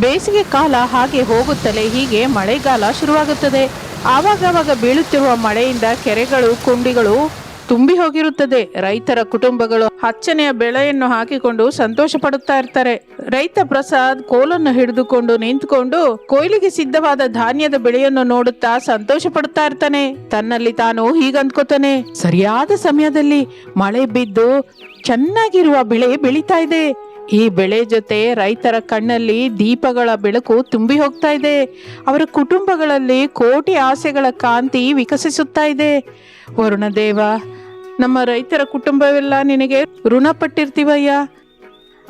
ಬೇಸಿಗೆ ಕಾಲ ಹಾಗೆ ಹೋಗುತ್ತಲೇ ಹೀಗೆ ಮಳೆಗಾಲ ಶುರುವಾಗುತ್ತದೆ. ಆವಾಗವಾಗ ಬೀಳುತ್ತಿರುವ ಮಳೆಯಿಂದ ಕೆರೆಗಳು, ಕುಂಡಿಗಳು ತುಂಬಿ ಹೋಗಿರುತ್ತದೆ. ರೈತರ ಕುಟುಂಬಗಳು ಹಚ್ಚನೆಯ ಬೆಳೆಯನ್ನು ಹಾಕಿಕೊಂಡು ಸಂತೋಷ ಪಡುತ್ತಾ ಇರ್ತಾರೆ. ರೈತ ಪ್ರಸಾದ್ ಕೋಲನ್ನು ಹಿಡಿದುಕೊಂಡು ನಿಂತುಕೊಂಡು ಕೊಯ್ಲಿಗೆ ಸಿದ್ಧವಾದ ಧಾನ್ಯದ ಬೆಳೆಯನ್ನು ನೋಡುತ್ತಾ ಸಂತೋಷ ಪಡುತ್ತಾ ಇರ್ತಾನೆ. ತನ್ನಲ್ಲಿ ತಾನು ಹೀಗಂದ್ಕೋತಾನೆ ಸರಿಯಾದ ಸಮಯದಲ್ಲಿ ಮಳೆ ಬಿದ್ದು ಚೆನ್ನಾಗಿರುವ ಬೆಳೆ ಬೆಳೀತಾ ಇದೆ. ಈ ಬೆಳೆ ಜೊತೆ ರೈತರ ಕಣ್ಣಲ್ಲಿ ದೀಪಗಳ ಬೆಳಕು ತುಂಬಿ ಹೋಗ್ತಾ ಇದೆ. ಅವರ ಕುಟುಂಬಗಳಲ್ಲಿ ಕೋಟಿ ಆಸೆಗಳ ಕಾಂತಿ ವಿಕಸಿಸುತ್ತಾ ಇದೆ. ವರುಣದೇವ ನಮ್ಮ ರೈತರ ಕುಟುಂಬವೆಲ್ಲ ನಿನಗೆ ಋಣಪಟ್ಟಿರ್ತೀವಯ್ಯ.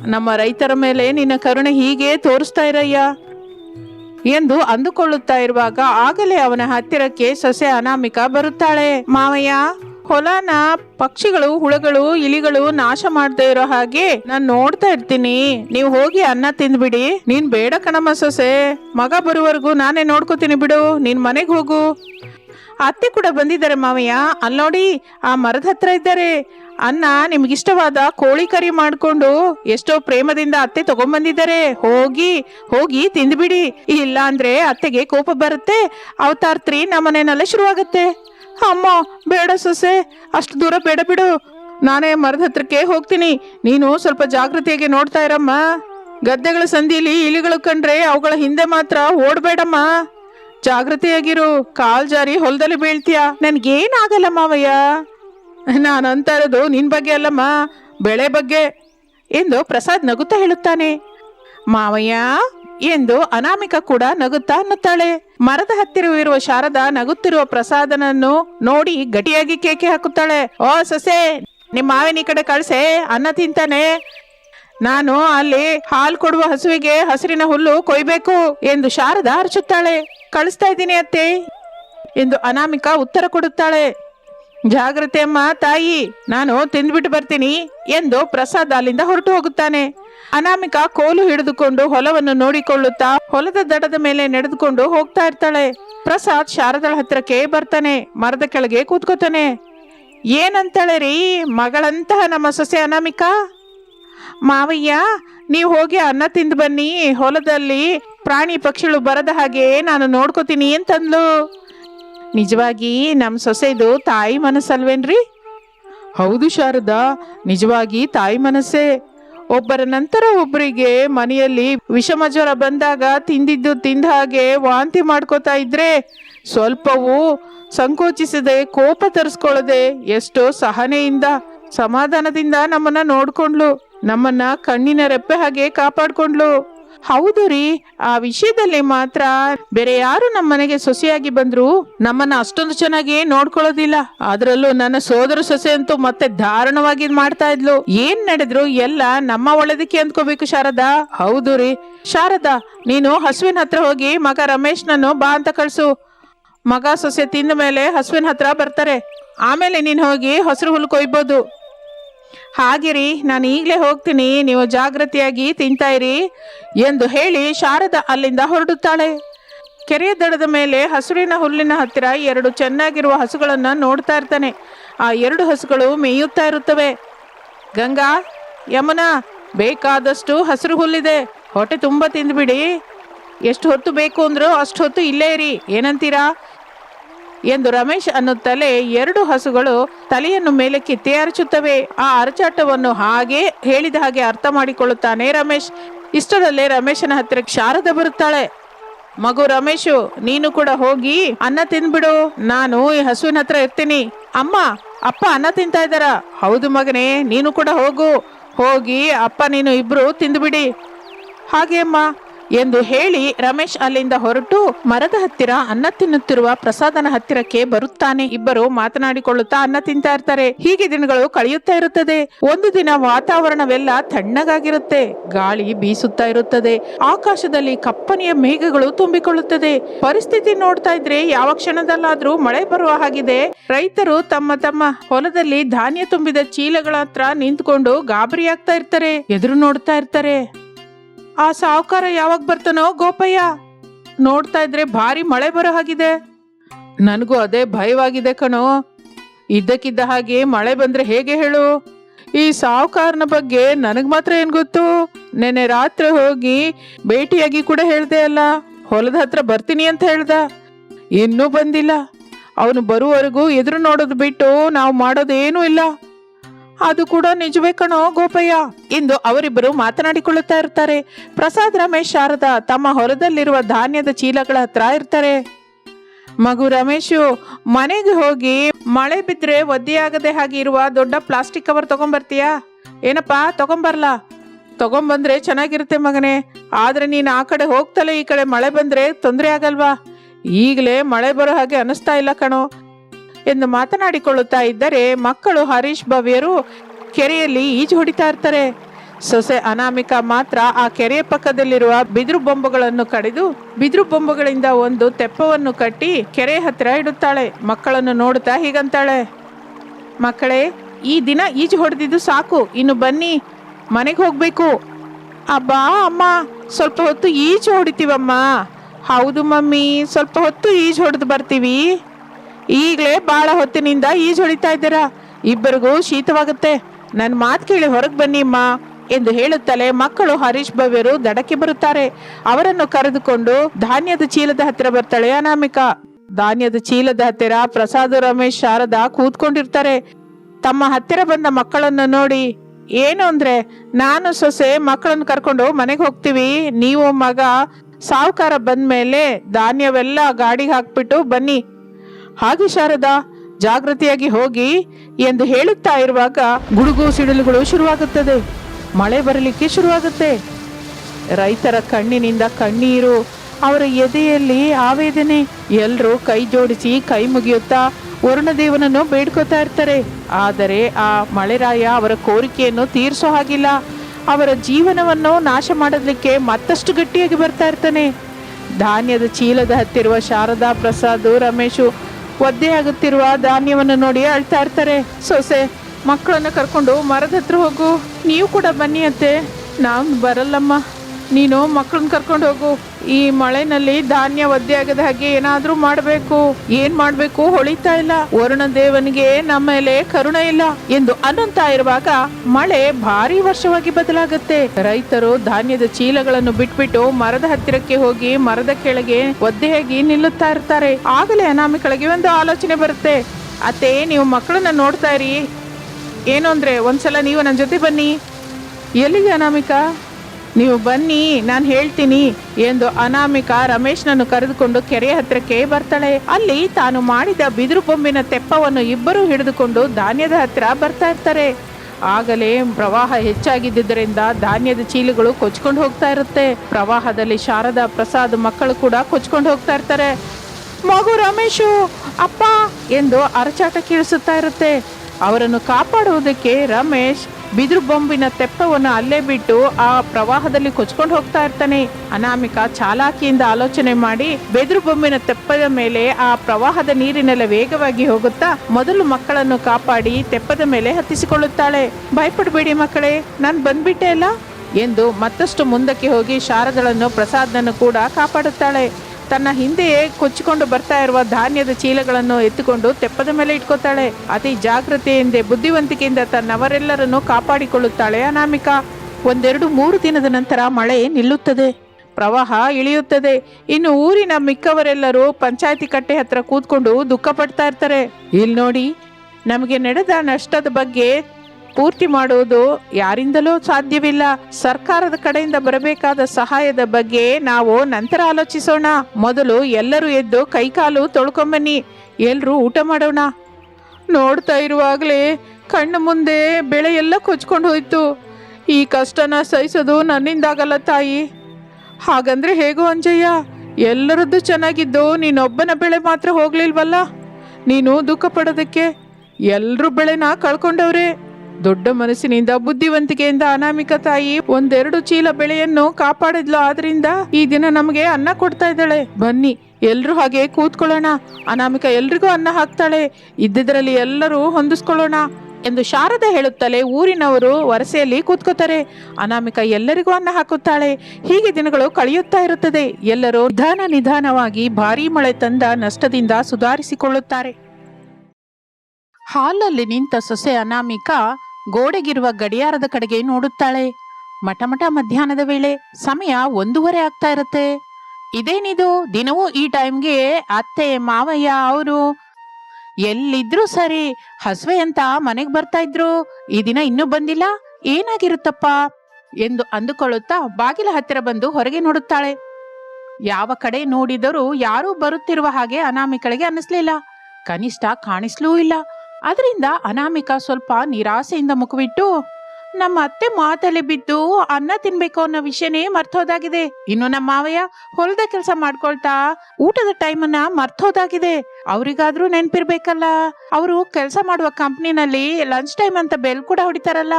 ನಮ್ಮ ರೈತರ ಮೇಲೆ ನಿನ್ನ ಕರುಣೆ ಹೀಗೆ ತೋರಿಸ್ತಾ ಇರಯ್ಯ. ಎಂದು ಅಂದುಕೊಳ್ಳುತ್ತಾ ಇರುವಾಗ ಆಗಲೇ ಅವನ ಹತ್ತಿರಕ್ಕೆ ಸೊಸೆ ಅನಾಮಿಕ ಬರುತ್ತಾಳೆ. ಮಾವಯ್ಯ ಹೊಲನ ಪಕ್ಷಿಗಳು, ಹುಳಗಳು, ಇಲಿಗಳು ನಾಶ ಮಾಡದೇ ಇರೋ ಹಾಗೆ ನಾನ್ ನೋಡ್ತಾ ಇರ್ತೀನಿ. ನೀವು ಹೋಗಿ ಅನ್ನ ತಿಂದ್ಬಿಡಿ. ನೀನ್ ಬೇಡ ಕಣಮ್ಮ ಸೊಸೆ. ಮಗ ಬರುವವರೆಗೂ ನಾನೇ ನೋಡ್ಕೋತೀನಿ ಬಿಡು. ನೀನ್ ಮನೆಗೆ ಹೋಗು. ಅತ್ತೆ ಕೂಡ ಬಂದಿದ್ದಾರೆ ಮಾವಯ್ಯ. ಅಲ್ಲಿ ನೋಡಿ, ಆ ಮರದ ಹತ್ರ ಇದ್ದಾರೆ. ಅನ್ನ ನಿಮ್ಗಿಷ್ಟವಾದ ಕೋಳಿ ಕರಿ ಮಾಡ್ಕೊಂಡು ಎಷ್ಟೋ ಪ್ರೇಮದಿಂದ ಅತ್ತೆ ತಗೊಂಬಂದಿದ್ದಾರೆ. ಹೋಗಿ ಹೋಗಿ ತಿಂದ್ಬಿಡಿ. ಇಲ್ಲ ಅಂದ್ರೆ ಅತ್ತೆಗೆ ಕೋಪ ಬರುತ್ತೆ ಅವತಾರ್ತ್ರಿ ಶುರು ಶುರುವಾಗುತ್ತೆ. ಅಮ್ಮ, ಬೇಡ ಸೊಸೆ. ಅಷ್ಟು ದೂರ ಬೇಡ ಬಿಡು. ನಾನೇ ಮರದ ಹತ್ರಕ್ಕೆ ಹೋಗ್ತೀನಿ. ನೀನು ಸ್ವಲ್ಪ ಜಾಗೃತಿಯಾಗಿ ನೋಡ್ತಾ ಇರಮ್ಮ. ಗದ್ದೆಗಳ ಸಂದಿಲಿ ಇಲಿಗಳು ಕಂಡ್ರೆ ಅವುಗಳ ಹಿಂದೆ ಮಾತ್ರ ಓಡ್ಬೇಡಮ್ಮ. ಜಾಗೃತಿಯಾಗಿರು ಕಾಲ್ ಜಾರಿ ಹೊಲದಲ್ಲಿ ಬೀಳ್ತೀಯ? ನನ್ಗೇನಾಗಲ್ಲ ಮಾವಯ್ಯ. ನಾನು ಅಂತ ಇರೋದು ನಿನ್ ಬಗ್ಗೆ ಅಲ್ಲಮ್ಮ. ಬೆಳೆ ಬಗ್ಗೆ. ಎಂದು ಪ್ರಸಾದ್ ನಗುತ್ತಾ ಹೇಳುತ್ತಾನೆ. ಮಾವಯ್ಯ ಎಂದು ಅನಾಮಿಕ ಕೂಡ ನಗುತ್ತಾ ಅನ್ನುತ್ತಾಳೆ ಮರದ ಹತ್ತಿರವಿರುವ ಶಾರದಾ ನಗುತ್ತಿರುವ ಪ್ರಸಾದನನ್ನು ನೋಡಿ ಗಟ್ಟಿಯಾಗಿ ಕೇಕೆ ಹಾಕುತ್ತಾಳೆ. ಓ ಸೊಸೆ ನಿಮ್ಮ ಮಾವಿನ ಕಡೆ ಕಳ್ಸೆ, ಅನ್ನ ತಿಂತಾನೆ. ನಾನು ಅಲ್ಲಿ ಹಾಲು ಕೊಡುವ ಹಸುವಿಗೆ ಹಸಿರಿನ ಹುಲ್ಲು ಕೊಯ್ಬೇಕು ಎಂದು ಶಾರದಾ ಅರಚುತ್ತಾಳೆ. ಕಳಿಸ್ತಾ ಇದ್ದೀನಿ ಅತ್ತೆ ಎಂದು ಅನಾಮಿಕ ಉತ್ತರ ಕೊಡುತ್ತಾಳೆ. ಜಾಗ್ರತೆ ಅಮ್ಮ, ತಾಯಿ. ನಾನು ತಿಂದ್ಬಿಟ್ಟು ಬರ್ತೀನಿ ಎಂದು ಪ್ರಸಾದ್ ಅಲ್ಲಿಂದ ಹೊರಟು ಹೋಗುತ್ತಾನೆ. ಅನಾಮಿಕ ಕೋಲು ಹಿಡಿದುಕೊಂಡು ಹೊಲವನ್ನು ನೋಡಿಕೊಳ್ಳುತ್ತಾ ಹೊಲದ ದಡದ ಮೇಲೆ ನಡೆದುಕೊಂಡು ಹೋಗ್ತಾ ಇರ್ತಾಳೆ. ಪ್ರಸಾದ್ ಶಾರದಳ ಹತ್ರಕ್ಕೆ ಬರ್ತಾನೆ, ಮರದ ಕೆಳಗೆ ಕೂತ್ಕೋತಾನೆ. ಏನಂತಾಳೆ ರೀ ಮಗಳಂತಹ ನಮ್ಮ ಸೊಸೆ ಅನಾಮಿಕ? ಮಾವಯ್ಯ, ನೀವು ಹೋಗಿ ಅನ್ನ ತಿಂದು ಬನ್ನಿ, ಹೊಲದಲ್ಲಿ ಪ್ರಾಣಿ ಪಕ್ಷಿಗಳು ಬರದ ಹಾಗೆ ನಾನು ನೋಡ್ಕೋತೀನಿ ಅಂತಂದ್ಲು. ನಿಜವಾಗಿ ನಮ್ಮ ಸೊಸೆದು ತಾಯಿ ಮನಸ್ಸಲ್ವೇನ್ರಿ? ಹೌದು ಶಾರದಾ, ನಿಜವಾಗಿ ತಾಯಿ ಮನಸ್ಸೇ. ಒಬ್ಬರ ನಂತರ ಒಬ್ಬರಿಗೆ ಮನೆಯಲ್ಲಿ ವಿಷಮ ಜ್ವರ ಬಂದಾಗ ತಿಂದಿದ್ದು ತಿಂದ ಹಾಗೆ ವಾಂತಿ ಮಾಡ್ಕೋತಾ ಇದ್ರೆ ಸ್ವಲ್ಪವೂ ಸಂಕೋಚಿಸದೆ ಕೋಪ ತರಿಸ್ಕೊಳ್ಳದೆ ಎಷ್ಟೋ ಸಹನೆಯಿಂದ, ಸಮಾಧಾನದಿಂದ ನಮ್ಮನ್ನ ನೋಡ್ಕೊಂಡ್ಲು. ನಮ್ಮನ್ನ ಕಣ್ಣಿನ ರೆಪ್ಪೆ ಹಾಗೆ ಕಾಪಾಡ್ಕೊಂಡ್ಲು. ಹೌದು ರೀ. ಆ ವಿಷಯದಲ್ಲಿ ಮಾತ್ರ ಬೇರೆ ಯಾರು ನಮ್ಮ ಮನೆಗೆ ಸೊಸೆಯಾಗಿ ಬಂದ್ರು ನಮ್ಮನ್ನ ಅಷ್ಟೊಂದು ಚೆನ್ನಾಗಿ ನೋಡ್ಕೊಳ್ಳೋದಿಲ್ಲ. ಅದರಲ್ಲೂ ನನ್ನ ಸೋದರ ಸೊಸೆ ಅಂತೂ ಮತ್ತೆ ದಾರುಣವಾಗಿ ಮಾಡ್ತಾ ಇದ್ಲು. ಏನ್ ನಡೆದ್ರು ಎಲ್ಲ ನಮ್ಮ ಒಳ್ಳೆದಕ್ಕೆ ಅಂದ್ಕೋಬೇಕು ಶಾರದಾ. ಹೌದು ರೀ. ಶಾರದಾ, ನೀನು ಹಸುವಿನ ಹತ್ರ ಹೋಗಿ ಮಗ ರಮೇಶ್ ನನ್ನು ಬಾ ಅಂತ ಕಳ್ಸು. ಮಗ ಸೊಸೆ ತಿಂದ ಮೇಲೆ ಹಸುವಿನ ಹತ್ರ ಬರ್ತಾರೆ. ಆಮೇಲೆ ನೀನು ಹೋಗಿ ಹಸಿರು ಹುಲ್ಲು ಕೊಯ್ಬೋದು. ಹಾಗೆ ರೀ ನಾನು ಈಗಲೇ ಹೋಗ್ತೀನಿ, ನೀವು ಜಾಗೃತಿಯಾಗಿ ತಿಂತಾ ಇರಿ ಎಂದು ಹೇಳಿ ಶಾರದ ಅಲ್ಲಿಂದ ಹೊರಡುತ್ತಾಳೆ. ಕೆರೆಯ ದಡದ ಮೇಲೆ ಹಸುರಿನ ಹುಲ್ಲಿನ ಹತ್ತಿರ ಎರಡು ಚೆನ್ನಾಗಿರುವ ಹಸುಗಳನ್ನು ನೋಡ್ತಾ ಇರ್ತಾನೆ. ಆ ಎರಡು ಹಸುಗಳು ಮೇಯುತ್ತಾ ಇರುತ್ತವೆ. ಗಂಗಾ, ಯಮುನಾ, ಬೇಕಾದಷ್ಟು ಹಸಿರು ಹುಲ್ಲಿದೆ. ಹೊಟ್ಟೆ ತುಂಬ ತಿಂದುಬಿಡಿ. ಎಷ್ಟು ಹೊತ್ತು ಬೇಕು ಅಂದರೂ ಅಷ್ಟು ಹೊತ್ತು ಇಲ್ಲೇ ಇರಿ. ಏನಂತೀರಾ? ಎಂದು ರಮೇಶ್ ಅನ್ನುತ್ತಲೇ ಎರಡು ಹಸುಗಳು ತಲೆಯನ್ನು ಮೇಲೆ ಕಿತ್ತಿ ಅರಚುತ್ತವೆ ಆ ಅರಚಾಟವನ್ನು ಹಾಗೆ ಹೇಳಿದ ಹಾಗೆ ಅರ್ಥ ಮಾಡಿಕೊಳ್ಳುತ್ತಾನೆ ರಮೇಶ್. ಇಷ್ಟರಲ್ಲೇ ರಮೇಶನ ಹತ್ತಿರ ಶಾರದ ಬರುತ್ತಾಳೆ. ಮಗು ರಮೇಶು, ನೀನು ಕೂಡ ಹೋಗಿ ಅನ್ನ ತಿಂದ್ಬಿಡು ನಾನು ಈ ಹಸುವಿನ ಹತ್ರ ಇರ್ತೀನಿ. ಅಮ್ಮ, ಅಪ್ಪ ಅನ್ನ ತಿಂತಾ ಇದ್ದಾರ? ಹೌದು ಮಗನೇ, ನೀನು ಕೂಡ ಹೋಗು. ಹೋಗಿ ಅಪ್ಪ, ನೀನು ಇಬ್ರು ತಿಂದುಬಿಡಿ. ಹಾಗೆ ಅಮ್ಮ. ಎಂದು ಹೇಳಿ ರಮೇಶ್ ಅಲ್ಲಿಂದ ಹೊರಟು ಮರದ ಹತ್ತಿರ ಅನ್ನ ತಿನ್ನುತ್ತಿರುವ ಪ್ರಸಾದನ ಹತ್ತಿರಕ್ಕೆ ಬರುತ್ತಾನೆ. ಇಬ್ಬರು ಮಾತನಾಡಿಕೊಳ್ಳುತ್ತಾ ಅನ್ನ ತಿಂತಾ ಇರ್ತಾರೆ. ಹೀಗೆ ದಿನಗಳು ಕಳೆಯುತ್ತಾ ಇರುತ್ತದೆ. ಒಂದು ದಿನ ವಾತಾವರಣವೆಲ್ಲ ತಣ್ಣಗಾಗಿರುತ್ತೆ. ಗಾಳಿ ಬೀಸುತ್ತಾ ಇರುತ್ತದೆ. ಆಕಾಶದಲ್ಲಿ ಕಪ್ಪನೆಯ ಮೇಘಗಳು ತುಂಬಿಕೊಳ್ಳುತ್ತದೆ. ಪರಿಸ್ಥಿತಿ ನೋಡ್ತಾ ಇದ್ರೆ ಯಾವ ಕ್ಷಣದಲ್ಲಾದ್ರೂ ಮಳೆ ಬರುವ ಹಾಗಿದೆ. ರೈತರು ತಮ್ಮ ತಮ್ಮ ಹೊಲದಲ್ಲಿ ಧಾನ್ಯ ತುಂಬಿದ ಚೀಲಗಳ ಹತ್ರ ನಿಂತ್ಕೊಂಡು ಗಾಬರಿ ಆಗ್ತಾ ಇರ್ತಾರೆ. ಎದುರು ನೋಡ್ತಾ ಇರ್ತಾರೆ. ಆ ಸಾವುಕಾರ ಯಾವಾಗ ಬರ್ತಾನೋ ಗೋಪಯ್ಯ. ನೋಡ್ತಾ ಇದ್ರೆ ಭಾರಿ ಮಳೆ ಬರೋ ಹಾಗಿದೆ. ನನಗೂ ಅದೇ ಭಯವಾಗಿದೆ ಕಣೋ. ಇದ್ದಕ್ಕಿದ್ದ ಹಾಗೆ ಮಳೆ ಬಂದ್ರೆ ಹೇಗೆ ಹೇಳು? ಈ ಸಾವುಕಾರನ ಬಗ್ಗೆ ನನಗ್ ಮಾತ್ರ ಏನ್ ಗೊತ್ತು? ನೆನ್ನೆ ರಾತ್ರಿ ಹೋಗಿ ಭೇಟಿಯಾಗಿ ಕೂಡ ಹೇಳ್ದೆ ಅಲ್ಲ, ಹೊಲದ ಹತ್ರ ಬರ್ತೀನಿ ಅಂತ ಹೇಳ್ದ. ಇನ್ನೂ ಬಂದಿಲ್ಲ. ಅವನು ಬರುವವರೆಗೂ ಎದುರು ನೋಡೋದು ಬಿಟ್ಟು ನಾವು ಮಾಡೋದೇನೂ ಇಲ್ಲ. ಅದು ಕೂಡ ನಿಜವೇ ಕಣೋ ಗೋಪಯ್ಯ. ಎಂದು ಅವರಿಬ್ಬರು ಮಾತನಾಡಿಕೊಳ್ಳುತ್ತಾ ಇರ್ತಾರೆ. ಪ್ರಸಾದ್ ರಮೇಶ್, ಶಾರದಾ ತಮ್ಮ ಹೊಲದಲ್ಲಿರುವ ಧಾನ್ಯದ ಚೀಲಗಳ ಹತ್ರ ಇರ್ತಾರೆ. ಮಗು ರಮೇಶು, ಮನೆಗೆ ಹೋಗಿ ಮಳೆ ಬಿದ್ರೆ ಒದ್ದೆಯಾಗದೆ ಹಾಗೆ ಇರುವ ದೊಡ್ಡ ಪ್ಲಾಸ್ಟಿಕ್ ಕವರ್ ತಗೊಂಬರ್ತೀಯಾ? ಏನಪ್ಪಾ, ತಗೊಂಬರ್ಲಾ? ತಗೊಂಬಂದ್ರೆ ಚೆನ್ನಾಗಿರುತ್ತೆ ಮಗನೇ. ಆದ್ರೆ ನೀನು ಆ ಕಡೆ ಹೋಗ್ತಲೇ ಈ ಕಡೆ ಮಳೆ ಬಂದ್ರೆ ತೊಂದರೆ ಆಗಲ್ವಾ? ಈಗಲೇ ಮಳೆ ಬರೋ ಹಾಗೆ ಅನಿಸ್ತಾ ಇಲ್ಲ ಕಣೋ. ಎಂದು ಮಾತನಾಡಿಕೊಳ್ಳುತ್ತಾ ಇದ್ದರೆ ಮಕ್ಕಳು ಹರೀಶ್ ಭವ್ಯರು ಕೆರೆಯಲ್ಲಿ ಈಜು ಹೊಡಿತಾ ಇರ್ತಾರೆ. ಸೊಸೆ ಅನಾಮಿಕಾ ಮಾತ್ರ ಆ ಕೆರೆಯ ಪಕ್ಕದಲ್ಲಿರುವ ಬಿದಿರು ಬೊಂಬುಗಳನ್ನು ಕಡಿದು ಬಿದಿರು ಬೊಂಬುಗಳಿಂದ ಒಂದು ತೆಪ್ಪವನ್ನು ಕಟ್ಟಿ ಕೆರೆ ಹತ್ತಿರ ಇಡುತ್ತಾಳೆ. ಮಕ್ಕಳನ್ನು ನೋಡುತ್ತಾ ಹೀಗಂತಾಳೆ, ಮಕ್ಕಳೇ, ಈ ದಿನ ಈಜು ಹೊಡೆದಿದ್ದು ಸಾಕು. ಇನ್ನು ಬನ್ನಿ, ಮನೆಗೆ ಹೋಗ್ಬೇಕು. ಅಬ್ಬಾ, ಅಮ್ಮ, ಸ್ವಲ್ಪ ಹೊತ್ತು ಈಜು ಹೊಡಿತೀವಮ್ಮ. ಹೌದು ಮಮ್ಮಿ, ಸ್ವಲ್ಪ ಹೊತ್ತು ಈಜು ಹೊಡೆದು ಬರ್ತೀವಿ. ಈಗಲೇ ಭಾಳ ಹೊತ್ತಿನಿಂದ ಈಜು ಹೊಡಿತಾ ಇದ್ದೀರಾ? ಇಬ್ಬರಿಗೂ ಶೀತವಾಗುತ್ತೆ. ನನ್ನ ಮಾತು ಕೇಳಿ ಹೊರಗೆ ಬನ್ನಿ, ಅಮ್ಮ ಎಂದು ಹೇಳುತ್ತಲೇ ಮಕ್ಕಳು ಹರೀಶ್ ಭವ್ಯರು ದಡಕ್ಕೆ ಬರುತ್ತಾರೆ. ಅವರನ್ನು ಕರೆದುಕೊಂಡು ಧಾನ್ಯದ ಚೀಲದ ಹತ್ತಿರ ಬರ್ತಾಳೆ ಅನಾಮಿಕ. ಧಾನ್ಯದ ಚೀಲದ ಹತ್ತಿರ ಪ್ರಸಾದ್, ರಮೇಶ್, ಶಾರದಾ ಕೂತ್ಕೊಂಡಿರ್ತಾರೆ. ತಮ್ಮ ಹತ್ತಿರ ಬಂದ ಮಕ್ಕಳನ್ನು ನೋಡಿ, ಏನು ಅಂದ್ರೆ, ನಾನು ಸೊಸೆ, ಮಕ್ಕಳನ್ನು ಕರ್ಕೊಂಡು ಮನೆಗೆ ಹೋಗ್ತೀವಿ. ನೀವು ಮಗ, ಸಾವುಕಾರ ಬಂದ್ಮೇಲೆ ಧಾನ್ಯವೆಲ್ಲ ಗಾಡಿಗೆ ಹಾಕ್ಬಿಟ್ಟು ಬನ್ನಿ. ಹಾಗೆ ಶಾರದಾ ಜಾಗೃತಿಯಾಗಿ ಹೋಗಿ ಎಂದು ಹೇಳುತ್ತಾ ಇರುವಾಗ ಗುಡುಗು ಸಿಡಿಲುಗಳು ಶುರುವಾಗುತ್ತದೆ. ಮಳೆ ಬರಲಿಕ್ಕೆ ಶುರುವಾಗುತ್ತೆ. ರೈತರ ಕಣ್ಣಿನಿಂದ ಕಣ್ಣೀರು ಅವರ ಎದೆಯಲ್ಲಿ ಆವೇದನೆ. ಎಲ್ಲರೂ ಕೈ ಜೋಡಿಸಿ ಕೈ ಮುಗಿಯುತ್ತಾ ವರುಣದೇವನನ್ನು ಬೇಡ್ಕೋತಾ ಇರ್ತಾರೆ. ಆದರೆ ಆ ಮಳೆರಾಯ ಅವರ ಕೋರಿಕೆಯನ್ನು ತೀರಿಸೋ ಹಾಗಿಲ್ಲ. ಅವರ ಜೀವನವನ್ನು ನಾಶ ಮಾಡೋದಕ್ಕೆ ಮತ್ತಷ್ಟು ಗಟ್ಟಿಯಾಗಿ ಬರ್ತಾ ಇರ್ತಾನೆ. ಧಾನ್ಯದ ಚೀಲದ ಹತ್ತಿರುವ ಶಾರದಾ ಪ್ರಸಾದ್, ರಮೇಶು ಒದ್ದೆಯಾಗುತ್ತಿರುವ ಧಾನ್ಯವನ್ನು ನೋಡಿ ಅಳ್ತಾ ಇರ್ತಾರೆ. ಸೊಸೆ, ಮಕ್ಕಳನ್ನು ಕರ್ಕೊಂಡು ಮರದ ಹತ್ರ ಹೋಗು. ನೀವು ಕೂಡ ಬನ್ನಿ ಅಂತೆ ನಾನು ಬರಲ್ಲಮ್ಮ. ನೀನು ಮಕ್ಕಳನ್ನ ಕರ್ಕೊಂಡು ಹೋಗು. ಈ ಮಳೆನಲ್ಲಿ ಧಾನ್ಯ ಒದ್ದೆ ಆಗದ ಹಾಗೆ ಏನಾದ್ರೂ ಮಾಡಬೇಕು. ಏನ್ ಮಾಡ್ಬೇಕು ಹೊಳಿತಾ ಇಲ್ಲ. ವರುಣ ದೇವನಿಗೆ ನಮ್ಮ ಮೇಲೆ ಕರುಣೆ ಇಲ್ಲ ಎಂದು ಅನ್ನುತ್ತಾ ಇರುವಾಗ ಮಳೆ ಭಾರಿ ವರ್ಷವಾಗಿ ಬದಲಾಗುತ್ತೆ. ರೈತರು ಧಾನ್ಯದ ಚೀಲಗಳನ್ನು ಬಿಟ್ಬಿಟ್ಟು ಮರದ ಹತ್ತಿರಕ್ಕೆ ಹೋಗಿ ಮರದ ಕೆಳಗೆ ಒದ್ದೆಯಾಗಿ ನಿಲ್ಲುತ್ತಾ ಇರ್ತಾರೆ. ಆಗಲೇ ಅನಾಮಿಕಳಿಗೆ ಒಂದು ಆಲೋಚನೆ ಬರುತ್ತೆ. ಅತ್ತೆ, ನೀವು ಮಕ್ಕಳನ್ನ ನೋಡ್ತಾ ಇರಿ. ಏನು ಅಂದ್ರೆ ಒಂದ್ಸಲ ನೀವು ನನ್ನ ಜೊತೆ ಬನ್ನಿ. ಎಲ್ಲಿಗೆ ಅನಾಮಿಕಾ? ನೀವು ಬನ್ನಿ, ನಾನು ಹೇಳ್ತೀನಿ ಎಂದು ಅನಾಮಿಕಾ ರಮೇಶ್ನನ್ನು ಕರೆದುಕೊಂಡು ಕೆರೆಯ ಹತ್ರಕ್ಕೆ ಬರ್ತಾಳೆ. ಅಲ್ಲಿ ತಾನು ಮಾಡಿದ ಬಿದಿರು ಬೊಂಬಿನ ತೆಪ್ಪವನ್ನು ಇಬ್ಬರು ಹಿಡಿದುಕೊಂಡು ಧಾನ್ಯದ ಹತ್ತಿರ ಬರ್ತಾ ಇರ್ತಾರೆ. ಆಗಲೇ ಪ್ರವಾಹ ಹೆಚ್ಚಾಗಿದ್ದರಿಂದ ಧಾನ್ಯದ ಚೀಲಗಳು ಕೊಚ್ಕೊಂಡು ಹೋಗ್ತಾ ಇರುತ್ತೆ. ಪ್ರವಾಹದಲ್ಲಿ ಶಾರದಾ ಪ್ರಸಾದ್ ಮಕ್ಕಳು ಕೂಡ ಕೊಚ್ಕೊಂಡು ಹೋಗ್ತಾ ಇರ್ತಾರೆ. ಮಗು ರಮೇಶು, ಅಪ್ಪ ಎಂದು ಅರಚಾಟ ಕೇಳಿಸುತ್ತಾ ಇರುತ್ತೆ. ಅವರನ್ನು ಕಾಪಾಡುವುದಕ್ಕೆ ರಮೇಶ್ ಬಿದಿರು ಬೊಂಬಿನ ತೆಪ್ಪವನ್ನು ಅಲ್ಲೇ ಬಿಟ್ಟು ಆ ಪ್ರವಾಹದಲ್ಲಿ ಕೊಚ್ಕೊಂಡು ಹೋಗ್ತಾ ಇರ್ತಾನೆ. ಅನಾಮಿಕ ಚಾಲಾಕಿಯಿಂದ ಆಲೋಚನೆ ಮಾಡಿ ಬೆದರು ಬೊಂಬಿನ ತೆಪ್ಪದ ಮೇಲೆ ಆ ಪ್ರವಾಹದ ನೀರಿನೆಲ್ಲ ವೇಗವಾಗಿ ಹೋಗುತ್ತಾ ಮೊದಲು ಮಕ್ಕಳನ್ನು ಕಾಪಾಡಿ ತೆಪ್ಪದ ಮೇಲೆ ಹತ್ತಿಸಿಕೊಳ್ಳುತ್ತಾಳೆ. ಭಯಪಡಬೇಡಿ ಮಕ್ಕಳೇ, ನಾನು ಬಂದ್ಬಿಟ್ಟೆ ಅಲ್ಲ? ಎಂದು ಮತ್ತಷ್ಟು ಮುಂದಕ್ಕೆ ಹೋಗಿ ಶಾರದಳನ್ನು ಪ್ರಸಾದ್ನನ್ನು ಕೂಡ ಕಾಪಾಡುತ್ತಾಳೆ. ತನ್ನ ಹಿಂದೆಯೇ ಕೊಚ್ಚಿಕೊಂಡು ಬರ್ತಾ ಇರುವ ಧಾನ್ಯದ ಚೀಲಗಳನ್ನು ಎತ್ತಿಕೊಂಡು ತೆಪ್ಪದ ಮೇಲೆ ಇಟ್ಕೋತಾಳೆ. ಅತಿ ಜಾಗೃತೆಯಿಂದ ಬುದ್ಧಿವಂತಿಕೆಯಿಂದ ತನ್ನವರೆಲ್ಲರನ್ನು ಕಾಪಾಡಿಕೊಳ್ಳುತ್ತಾಳೆ ಅನಾಮಿಕ. ಒಂದೆರಡು ಮೂರು ದಿನದ ನಂತರ ಮಳೆ ನಿಲ್ಲುತ್ತದೆ. ಪ್ರವಾಹ ಇಳಿಯುತ್ತದೆ. ಇನ್ನು ಊರಿನ ಮಿಕ್ಕವರೆಲ್ಲರೂ ಪಂಚಾಯತಿ ಕಟ್ಟೆ ಹತ್ರ ಕೂತ್ಕೊಂಡು ದುಃಖ ಪಡ್ತಾ ಇರ್ತಾರೆ. ಇಲ್ಲಿ ನೋಡಿ ನಮಗೆ ನಡೆದ ನಷ್ಟದ ಬಗ್ಗೆ ಪೂರ್ತಿ ಮಾಡುವುದು ಯಾರಿಂದಲೂ ಸಾಧ್ಯವಿಲ್ಲ. ಸರ್ಕಾರದ ಕಡೆಯಿಂದ ಬರಬೇಕಾದ ಸಹಾಯದ ಬಗ್ಗೆ ನಾವು ನಂತರ ಆಲೋಚಿಸೋಣ. ಮೊದಲು ಎಲ್ಲರೂ ಎದ್ದು ಕೈಕಾಲು ತೊಳ್ಕೊಂಬನ್ನಿ. ಎಲ್ಲರೂ ಊಟ ಮಾಡೋಣ. ನೋಡ್ತಾ ಇರುವಾಗಲೇ ಕಣ್ಣು ಮುಂದೆ ಬೆಳೆ ಎಲ್ಲ ಕೊಚ್ಕೊಂಡು ಹೋಯ್ತು. ಈ ಕಷ್ಟನ ಸಹಿಸೋದು ನನ್ನಿಂದಾಗಲ್ಲ ತಾಯಿ. ಹಾಗಂದ್ರೆ ಹೇಗೋ ಅಂಜಯ್ಯ, ಎಲ್ಲರದ್ದು ಚೆನ್ನಾಗಿದ್ದು ನೀನೊಬ್ಬನ ಬೆಳೆ ಮಾತ್ರ ಹೋಗ್ಲಿಲ್ವಲ್ಲ? ನೀನು ದುಃಖ ಪಡೋದಕ್ಕೆ ಎಲ್ಲರೂ ಬೆಳೆನ ಕಳ್ಕೊಂಡವ್ರೆ. ದೊಡ್ಡ ಮನಸ್ಸಿನಿಂದ, ಬುದ್ಧಿವಂತಿಕೆಯಿಂದ ಅನಾಮಿಕ ತಾಯಿ ಒಂದೆರಡು ಚೀಲ ಬೆಳೆಯನ್ನು ಕಾಪಾಡಿದ್ಲು. ಆದ್ರಿಂದ ಈ ದಿನ ನಮಗೆ ಅನ್ನ ಕೊಡ್ತಾ ಇದ್ದಾಳೆ. ಬನ್ನಿ, ಎಲ್ರೂ ಹಾಗೆ ಕೂತ್ಕೊಳ್ಳೋಣ. ಅನಾಮಿಕ ಎಲ್ರಿಗೂ ಅನ್ನ ಹಾಕ್ತಾಳೆ. ಇದ್ದಿದ್ರಲ್ಲಿ ಎಲ್ಲರೂ ಹೊಂದಿಸ್ಕೊಳ್ಳೋಣ ಎಂದು ಶಾರದ ಹೇಳುತ್ತಲೇ ಊರಿನವರು ವರಸೆಯಲ್ಲಿ ಕೂತ್ಕೋತಾರೆ. ಅನಾಮಿಕ ಎಲ್ಲರಿಗೂ ಅನ್ನ ಹಾಕುತ್ತಾಳೆ. ಹೀಗೆ ದಿನಗಳು ಕಳೆಯುತ್ತಾ ಇರುತ್ತದೆ. ಎಲ್ಲರೂ ನಿಧಾನ ನಿಧಾನವಾಗಿ ಭಾರಿ ಮಳೆ ತಂದ ನಷ್ಟದಿಂದ ಸುಧಾರಿಸಿಕೊಳ್ಳುತ್ತಾರೆ. ಹಾಲಲ್ಲಿ ನಿಂತ ಸೊಸೆ ಅನಾಮಿಕ ಗೋಡೆಗಿರುವ ಗಡಿಯಾರದ ಕಡೆಗೆ ನೋಡುತ್ತಾಳೆ. ಮಟಮಟ ಮಧ್ಯಾಹ್ನದ ವೇಳೆ ಸಮಯ ಒಂದೂವರೆ ಆಗ್ತಾ ಇರುತ್ತೆ. ಇದೇನಿದು? ದಿನವೂ ಈ ಟೈಮ್ಗೆ ಅತ್ತೆ, ಮಾವಯ್ಯ, ಅವರು ಎಲ್ಲಿದ್ರು ಸರಿ ಹಸುವೆ ಅಂತ ಮನೆಗೆ ಬರ್ತಾ ಇದ್ರು. ಈ ದಿನ ಇನ್ನೂ ಬಂದಿಲ್ಲ. ಏನಾಗಿರುತ್ತಪ್ಪ? ಎಂದು ಅಂದುಕೊಳ್ಳುತ್ತಾ ಬಾಗಿಲ ಹತ್ತಿರ ಬಂದು ಹೊರಗೆ ನೋಡುತ್ತಾಳೆ. ಯಾವ ಕಡೆ ನೋಡಿದರೂ ಯಾರೂ ಬರುತ್ತಿರುವ ಹಾಗೆ ಅನಾಮಿಕಳಿಗೆ ಅನ್ನಿಸ್ಲಿಲ್ಲ. ಕನಿಷ್ಠ ಕಾಣಿಸ್ಲೂ ಇಲ್ಲ. ಅದರಿಂದ ಅನಾಮಿಕ ಸ್ವಲ್ಪ ನಿರಾಸೆಯಿಂದ ಮುಖವಿಟ್ಟು, ನಮ್ಮ ಅತ್ತೆ ಮಾತಲ್ಲಿ ಬಿದ್ದು ಅನ್ನ ತಿನ್ಬೇಕು ಅನ್ನೋ ವಿಷಯನೇ ಮರ್ತೋದಾಗಿದೆ. ಇನ್ನು ನಮ್ಮ ಮಾವಯ್ಯ ಹೊಲದ ಕೆಲಸ ಮಾಡ್ಕೊಳ್ತಾ ಊಟದ ಟೈಮನ್ನ ಮರ್ತೋದಾಗಿದೆ. ಅವರಿಗಾದ್ರೂ ನೆನ್ಪಿರ್ಬೇಕಲ್ಲ. ಅವರು ಕೆಲಸ ಮಾಡುವ ಕಂಪ್ನಿನಲ್ಲಿ ಲಂಚ್ ಟೈಮ್ ಅಂತ ಬೆಲ್ ಕೂಡ ಹೊಡಿತಾರಲ್ಲ.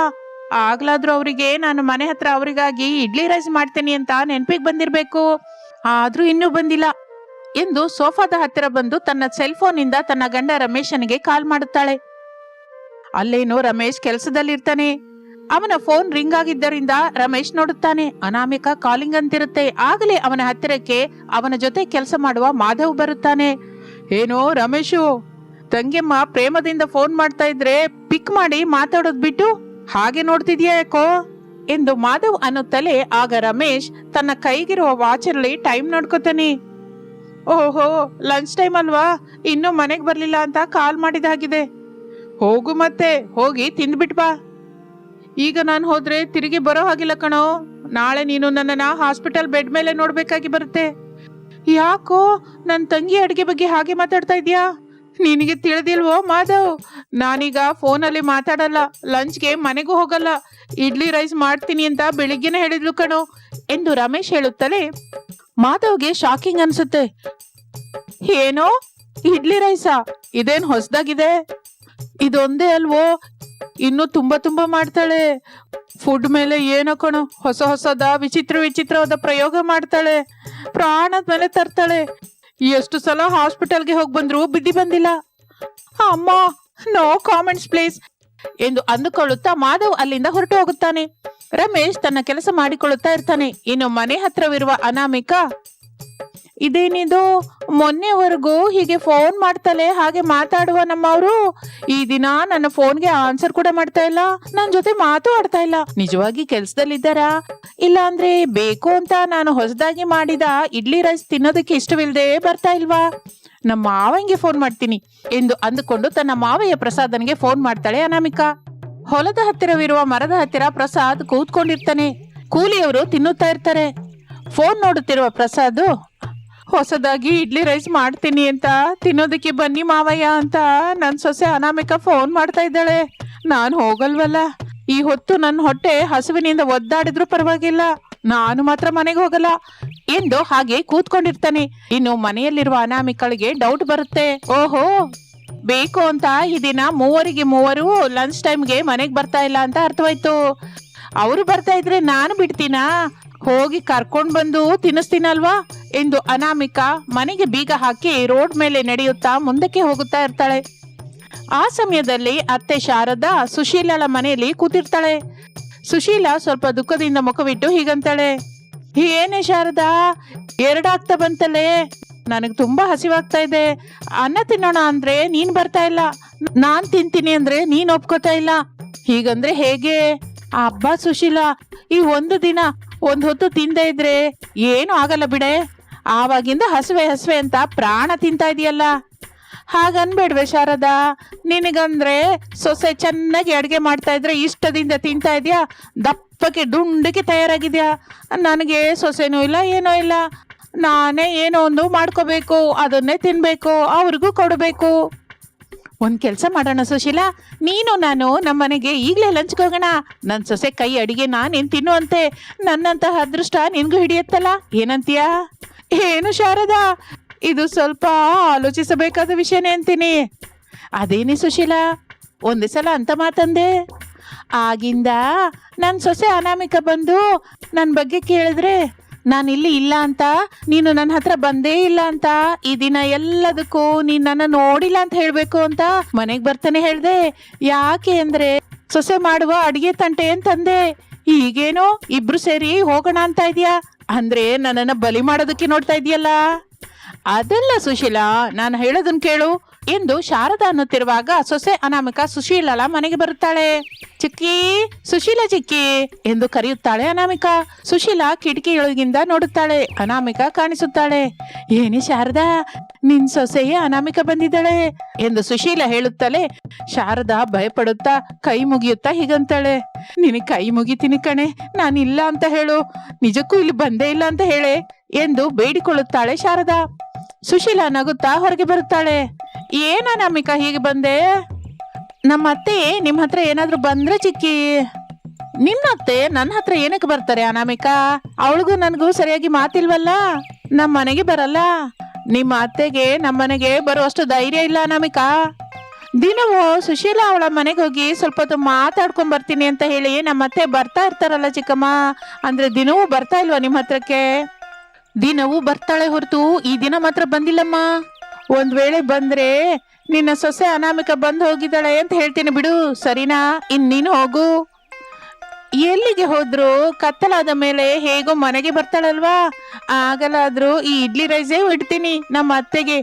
ಆಗ್ಲಾದ್ರೂ ಅವರಿಗೆ ನಾನು ಮನೆ ಹತ್ರ ಅವರಿಗಾಗಿ ಇಡ್ಲಿ ರೈಸ್ ಮಾಡ್ತೀನಿ ಅಂತ ನೆನ್ಪಿಗೆ ಬಂದಿರ್ಬೇಕು. ಆದ್ರೂ ಇನ್ನೂ ಬಂದಿಲ್ಲ. ಎಂದು ಸೋಫಾದ ಹತ್ತಿರ ಬಂದು ತನ್ನ ಸೆಲ್ ಫೋನ್ ಇಂದ ತನ್ನ ಗಂಡ ರಮೇಶನಿಗೆ ಕಾಲ್ ಮಾಡುತ್ತಾಳೆ. ಅಲ್ಲೇನೋ ರಮೇಶ್ ಕೆಲಸದಲ್ಲಿರ್ತಾನೆ. ಅವನ ಫೋನ್ ರಿಂಗ್ ಆಗಿದ್ದರಿಂದ ರಮೇಶ್ ನೋಡುತ್ತಾನೆ. ಅನಾಮಿಕ ಕಾಲಿಂಗ್ ಅಂತಿರುತ್ತೆ. ಆಗಲೇ ಅವನ ಹತ್ತಿರಕ್ಕೆ ಅವನ ಜೊತೆ ಕೆಲಸ ಮಾಡುವ ಮಾಧವ್ ಬರುತ್ತಾನೆ. ಏನೋ ರಮೇಶು, ತಂಗಿಯಮ್ಮ ಪ್ರೇಮದಿಂದ ಫೋನ್ ಮಾಡ್ತಾ ಇದ್ರೆ ಪಿಕ್ ಮಾಡಿ ಮಾತಾಡೋದ್ ಬಿಟ್ಟು ಹಾಗೆ ನೋಡ್ತಿದ್ಯಾ ಯಾಕೋ? ಎಂದು ಮಾಧವ್ ಅನ್ನುತ್ತಲೇ ಆಗ ರಮೇಶ್ ತನ್ನ ಕೈಗಿರುವ ವಾಚರಲ್ಲಿ ಟೈಮ್ ನೋಡ್ಕೋತಾನೆ. ಓಹೋ ಲಂಚ್ ಟೈಮ್ ಅಲ್ವಾ? ಇನ್ನೂ ಮನೆಗೆ ಬರಲಿಲ್ಲ ಅಂತ ಕಾಲ್ ಮಾಡಿದಾಗಿದೆ ಹೋಗು ಮತ್ತೆ, ಹೋಗಿ ತಿಂದ್ಬಿಟ್ ಬಾ. ಈಗ ನಾನು ಹೋದ್ರೆ ತಿರುಗಿ ಬರೋ ಹಾಗಿಲ್ಲ ಕಣೋ. ನಾಳೆ ನೀನು ನನ್ನನ್ನ ಹಾಸ್ಪಿಟಲ್ ಬೆಡ್ ಮೇಲೆ ನೋಡ್ಬೇಕಾಗಿ ಬರುತ್ತೆ. ಯಾಕೋ ನನ್ನ ತಂಗಿ ಅಡುಗೆ ಬಗ್ಗೆ ಹಾಗೆ ಮಾತಾಡ್ತಾ ಇದ್ಯಾ? ನಿನಗೆ ತಿಳಿದಿಲ್ವೋ ಮಾಧವ್? ನಾನೀಗ ಫೋನಲ್ಲಿ ಮಾತಾಡಲ್ಲ ಲಂಚ್ಗೆ ಮನೆಗೂ ಹೋಗಲ್ಲ. ಇಡ್ಲಿ ರೈಸ್ ಮಾಡ್ತೀನಿ ಅಂತ ಬೆಳಿಗ್ಗೆನೇ ಹೇಳಿದ್ಲು ಕಣೋ. ಎಂದು ರಮೇಶ್ ಹೇಳುತ್ತಲೇ ಮಾಧವ್ಗೆ ಶಾಕಿಂಗ್ ಅನ್ಸುತ್ತೆ. ಏನೋ? ಇಡ್ಲಿ ರೈಸಾ. ಇದೇನ್ ಹೊಸದಾಗಿದೆ? ಇದೊಂದೇ ಅಲ್ವೋ? ಇನ್ನು ತುಂಬಾ ತುಂಬಾ ಮಾಡ್ತಾಳೆ. ಫುಡ್ ಮೇಲೆ ಏನೋ ಕಣೋ? ಹೊಸ ಹೊಸದ, ವಿಚಿತ್ರ ವಿಚಿತ್ರವಾದ ಪ್ರಯೋಗ ಮಾಡ್ತಾಳೆ. ಪ್ರಾಣದ ಮೇಲೆ ತರ್ತಾಳೆ. ಎಷ್ಟು ಸಲ ಹಾಸ್ಪಿಟಲ್ಗೆ ಹೋಗಿ ಬಂದ್ರು ಬಿದ್ದಿ ಬಂದಿಲ್ಲ. ಅಮ್ಮ ನೋ ಕಾಮೆಂಟ್ಸ್ ಪ್ಲೀಸ್ ಎಂದು ಅಂದುಕೊಳ್ಳುತ್ತಾ ಮಾಧವ್ ಅಲ್ಲಿಂದ ಹೊರಟು ಹೋಗುತ್ತಾನೆ. ರಮೇಶ್ ತನ್ನ ಕೆಲಸ ಮಾಡಿಕೊಳ್ಳುತ್ತಾ ಇರ್ತಾನೆ. ಇನ್ನು ಮನೆ ಹತ್ರವಿರುವ ಅನಾಮಿಕ ಇದೇನಿದು? ಮೊನ್ನೆವರೆಗೂ ಹೀಗೆ ಫೋನ್ ಮಾಡ್ತಾಳೆ ಹಾಗೆ ಮಾತಾಡುವ ನಮ್ಮವರು? ಈ ದಿನ ನನ್ನ ಫೋನ್ಗೆ ಆನ್ಸರ್ ಕೂಡ ಮಾಡ್ತಾ ಇಲ್ಲ. ನನ್ನ ಜೊತೆ ಮಾತು ಆಡ್ತಾ ಇಲ್ಲ. ನಿಜವಾಗಿ ಕೆಲ್ಸದಲ್ಲಿದ್ದಾರಾ? ಇಲ್ಲ ಅಂದ್ರೆ ಬೇಕು ಅಂತ ನಾನು ಹೊಸದಾಗಿ ಮಾಡಿದ ಇಡ್ಲಿ ರೈಸ್ ತಿನ್ನೋದಕ್ಕೆ ಇಷ್ಟವಿಲ್ಲದೆ ಬರ್ತಾ ಇಲ್ವಾ? ನಮ್ಮ ಮಾವಂಗೆ ಫೋನ್ ಮಾಡ್ತೀನಿ. ಎಂದು ಅಂದುಕೊಂಡು ತನ್ನ ಮಾವಯ್ಯ ಪ್ರಸಾದನಿಗೆ ಫೋನ್ ಮಾಡ್ತಾಳೆ ಅನಾಮಿಕಾ. ಹೊಲದ ಹತ್ತಿರವಿರುವ ಮರದ ಹತ್ತಿರ ಪ್ರಸಾದ್ ಕೂತ್ಕೊಂಡಿರ್ತಾನೆ. ಕೂಲಿಯವರು ತಿನ್ನುತ್ತಾ ಇರ್ತಾರೆ. ಫೋನ್ ನೋಡುತ್ತಿರುವ ಪ್ರಸಾದ್, ಹೊಸದಾಗಿ ಇಡ್ಲಿ ರೈಸ್ ಮಾಡ್ತೀನಿ ಅಂತ, ತಿನ್ನೋದಕ್ಕೆ ಬನ್ನಿ ಮಾವಯ್ಯ ಅಂತ ನನ್ನ ಸೊಸೆ ಅನಾಮಿಕಾ ಫೋನ್ ಮಾಡ್ತಾ ಇದ್ದಾಳೆ. ನಾನು ಹೋಗಲ್ವಲ್ಲ? ಈ ಹೊತ್ತು ನನ್ನ ಹೊಟ್ಟೆ ಹಸುವಿನಿಂದ ಒದ್ದಾಡಿದ್ರು ಪರವಾಗಿಲ್ಲ. ನಾನು ಮಾತ್ರ ಮನೆಗೆ ಹೋಗಲ್ಲ. ಎಂದು ಹಾಗೆ ಕೂತ್ಕೊಂಡಿರ್ತಾನೆ. ಇನ್ನು ಮನೆಯಲ್ಲಿರುವ ಅನಾಮಿಕಳಿಗೆ ಡೌಟ್ ಬರುತ್ತೆ. ಓಹೋ, ಬೇಕು ಅಂತ ಈ ದಿನ ಮೂವರಿಗೆ ಮೂವರು ಲಂಚ್ ಟೈಮ್ಗೆ ಮನೆಗೆ ಬರ್ತಾ ಇಲ್ಲ ಅಂತ ಅರ್ಥವಾಯ್ತು. ಅವರು ಬರ್ತಾ ಇದ್ರೆ ನಾನು ಬಿಡ್ತೀನಾ? ಹೋಗಿ ಕರ್ಕೊಂಡ್ ಬಂದು ತಿನ್ನಿಸ್ತೀನಲ್ವಾ? ಎಂದು ಅನಾಮಿಕ ಮನೆಗೆ ಬೀಗ ಹಾಕಿ ರೋಡ್ ಮೇಲೆ ನಡೆಯುತ್ತಾ ಮುಂದಕ್ಕೆ ಹೋಗುತ್ತಾ ಇರ್ತಾಳೆ. ಆ ಸಮಯದಲ್ಲಿ ಅತ್ತೆ ಶಾರದಾ ಸುಶೀಲಳ ಮನೆಯಲ್ಲಿ ಕೂತಿರ್ತಾಳೆ. ಸುಶೀಲ ಸ್ವಲ್ಪ ದುಃಖದಿಂದ ಮುಖವಿಟ್ಟು ಹೀಗಂತಾಳೆ. ಏನೇ ಶಾರದಾ, ಎರಡಾಗ್ತಾ ಬಂತಲೆ ನನಗೆ ತುಂಬಾ ಹಸಿವಾಗ್ತಾ ಇದೆ. ಅನ್ನ ತಿನ್ನೋಣ ಅಂದ್ರೆ ನೀನ್ ಬರ್ತಾ ಇಲ್ಲ. ನಾನ್ ತಿಂತೀನಿ ಅಂದ್ರೆ ನೀನ್ ಒಪ್ಕೋತಾ ಇಲ್ಲ. ಹೀಗಂದ್ರೆ ಹೇಗೆ? ಅಬ್ಬ ಸುಶೀಲ, ಈ ಒಂದು ದಿನ ಒಂದ್ ಹೊತ್ತು ತಿಂದೇ ಇದ್ರೆ ಏನು ಆಗಲ್ಲ ಬಿಡೆ. ಆವಾಗಿಂದ ಹಸುವೆ ಹಸುವೆ ಅಂತ ಪ್ರಾಣ ತಿಂತಾ ಇದೆಯಲ್ಲ. ಹಾಗನ್ಬೇಡ್ವೆ ಶಾರದಾ. ನಿನಗಂದ್ರೆ ಸೊಸೆ ಚೆನ್ನಾಗಿ ಅಡುಗೆ ಮಾಡ್ತಾ ಇದ್ರೆ ಇಷ್ಟದಿಂದ ತಿಂತಾ ಇದೆಯಾ? ದಪ್ಪಕ್ಕೆ ದುಂಡಕ್ಕೆ ತಯಾರಾಗಿದ್ಯಾ? ನನಗೆ ಸೊಸೆನೂ ಇಲ್ಲ, ಏನೂ ಇಲ್ಲ. ನಾನೇ ಏನೋ ಒಂದು ಮಾಡ್ಕೋಬೇಕು, ಅದನ್ನೇ ತಿನ್ಬೇಕು, ಅವ್ರಿಗೂ ಕೊಡಬೇಕು. ಒಂದು ಕೆಲಸ ಮಾಡೋಣ ಸುಶೀಲಾ. ನೀನು ನಾನು ನಮ್ಮ ಮನೆಗೆ ಈಗಲೇ ಲಂಚ್ಗೆ ಹೋಗೋಣ. ನನ್ನ ಸೊಸೆ ಕೈ ಅಡಿಗೆ ನಾನೇನು ತಿನ್ನುವಂತೆ. ನನ್ನಂತಹ ಅದೃಷ್ಟ ನಿನಗೂ ಹಿಡಿಯತ್ತಲ್ಲ? ಏನಂತೀಯ? ಏನು ಶಾರದಾ? ಇದು ಸ್ವಲ್ಪ ಆಲೋಚಿಸಬೇಕಾದ ವಿಷಯನೇ ಅಂತೀನಿ ಅದೇನಿ ಸುಶೀಲಾ? ಒಂದೇ ಸಲ ಅಂತ ಮಾತಂದೆ. ಆಗಿಂದ ನನ್ನ ಸೊಸೆ ಅನಾಮಿಕ ಬಂದು ನನ್ನ ಬಗ್ಗೆ ಕೇಳಿದ್ರೆ ನಾನು ಇಲ್ಲಿ ಇಲ್ಲ ಅಂತ, ನೀನು ನನ್ನ ಹತ್ರ ಬಂದೇ ಇಲ್ಲ ಅಂತ, ಈ ದಿನ ಎಲ್ಲದಕ್ಕೂ ನೀನ್ ನನ್ನ ನೋಡಿಲ್ಲ ಅಂತ ಹೇಳಬೇಕು ಅಂತ ಮನೆಗೆ ಬರ್ತಾನೆ ಹೇಳ್ದೆ. ಯಾಕೆ ಅಂದ್ರೆ ಸೊಸೆ ಮಾಡುವ ಅಡಿಗೆ ತಂಟೆ ಅಂತಂದೆ. ಈಗೇನೋ ಇಬ್ರು ಸೇರಿ ಹೋಗೋಣ ಅಂತ ಇದೆಯಾ? ಅಂದ್ರೆ ನನ್ನನ್ನ ಬಲಿ ಮಾಡೋದಕ್ಕೆ ನೋಡ್ತಾ ಇದೀಯಲ್ಲ? ಅದಲ್ಲ ಸುಶೀಲಾ, ನಾನು ಹೇಳೋದನ್ನ ಕೇಳು. ಎಂದು ಶಾರದಾ ಅನ್ನುತ್ತಿರುವಾಗ ಸೊಸೆ ಅನಾಮಿಕ ಸುಶೀಲಳ ಮನೆಗೆ ಬರುತ್ತಾಳೆ. ಚಿಕ್ಕಿ, ಸುಶೀಲ ಚಿಕ್ಕಿ ಎಂದು ಕರೆಯುತ್ತಾಳೆ ಅನಾಮಿಕ. ಸುಶೀಲ ಕಿಟಕಿಯೊಳಗಿಂದ ನೋಡುತ್ತಾಳೆ. ಅನಾಮಿಕ ಕಾಣಿಸುತ್ತಾಳೆ. ಏನೇ ಶಾರದಾ, ನಿನ್ ಸೊಸೆಯೇ ಅನಾಮಿಕ ಬಂದಿದ್ದಾಳೆ ಎಂದು ಸುಶೀಲ ಹೇಳುತ್ತಲೇ ಶಾರದಾ ಭಯಪಡುತ್ತಾ ಕೈ ಮುಗಿಯುತ್ತಾ ಹೀಗಂತಾಳೆ. ನಿನಗೆ ಕೈ ಮುಗಿತೀನಿ ಕಣೆ, ನಾನಿಲ್ಲ ಅಂತ ಹೇಳು. ನಿಜಕ್ಕೂ ಇಲ್ಲಿ ಬಂದೇ ಇಲ್ಲ ಅಂತ ಹೇಳೆ ಎಂದು ಬೇಡಿಕೊಳ್ಳುತ್ತಾಳೆ ಶಾರದಾ. ಸುಶೀಲ ನಗುತ್ತಾ ಹೊರಗೆ ಬರುತ್ತಾಳೆ. ಏನ ನಮಿಕ, ಹೀಗೆ ಬಂದೆ? ನಮ್ಮ ಅತ್ತೆ ನಿಮ್ಮ ಹತ್ರ ಏನಾದ್ರೂ ಬಂದ್ರೆ ಚಿಕ್ಕಿ. ನಿನ್ನ ಅತ್ತೆ ನನ್ನ ಹತ್ರ ಏನಕ್ಕೆ ಬರ್ತಾರೆ ಅನಾಮಿಕಾ? ಅವಳಿಗೂ ನನಗೂ ಸರಿಯಾಗಿ ಮಾತಿಲ್ವಲ್ಲ? ನಮ್ಮ ಮನೆಗೆ ಬರಲ್ಲ. ನಿಮ್ಮ ಅತ್ತೆಗೆ ನಮ್ಮ ಮನೆಗೆ ಬರುವಷ್ಟು ಧೈರ್ಯ ಇಲ್ಲ ಅನಾಮಿಕ. ದಿನವೂ ಸುಶೀಲಾ ಅವಳ ಮನೆಗೆ ಹೋಗಿ ಸ್ವಲ್ಪ ಹೊತ್ತು ಮಾತಾಡ್ಕೊಂಡ್ ಬರ್ತೀನಿ ಅಂತ ಹೇಳಿ ನಮ್ಮ ಅತ್ತೆ ಬರ್ತಾ ಇರ್ತಾರಲ್ಲ ಚಿಕ್ಕಮ್ಮ. ಅಂದ್ರೆ ದಿನವೂ ಬರ್ತಾ ಇಲ್ವಾ ನಿಮ್ಮ ಹತ್ರಕ್ಕೆ? ದಿನವೂ ಬರ್ತಾಳೆ ಹೊರತು, ಈ ದಿನ ಮಾತ್ರ ಬಂದಿಲ್ಲಮ್ಮ. ಒಂದ್ ವೇಳೆ ಬಂದ್ರೆ ನಿನ್ನ ಸೊಸೆ ಅನಾಮಿಕ ಬಂದು ಹೋಗಿದ್ದಾಳೆ ಅಂತ ಹೇಳ್ತೀನಿ ಬಿಡು, ಸರಿನಾ? ಇನ್ ನೀನು ಹೋಗು. ಎಲ್ಲಿಗೆ ಹೋದ್ರು, ಕತ್ತಲಾದ ಮೇಲೆ ಹೇಗೋ ಮನೆಗೆ ಬರ್ತಾಳಲ್ವಾ? ಆಗಲಾದ್ರೂ ಈ ಇಡ್ಲಿ ರೈಸೇ ಇಡ್ತೀನಿ, ನಮ್ಮ ಅತ್ತೆಗೆ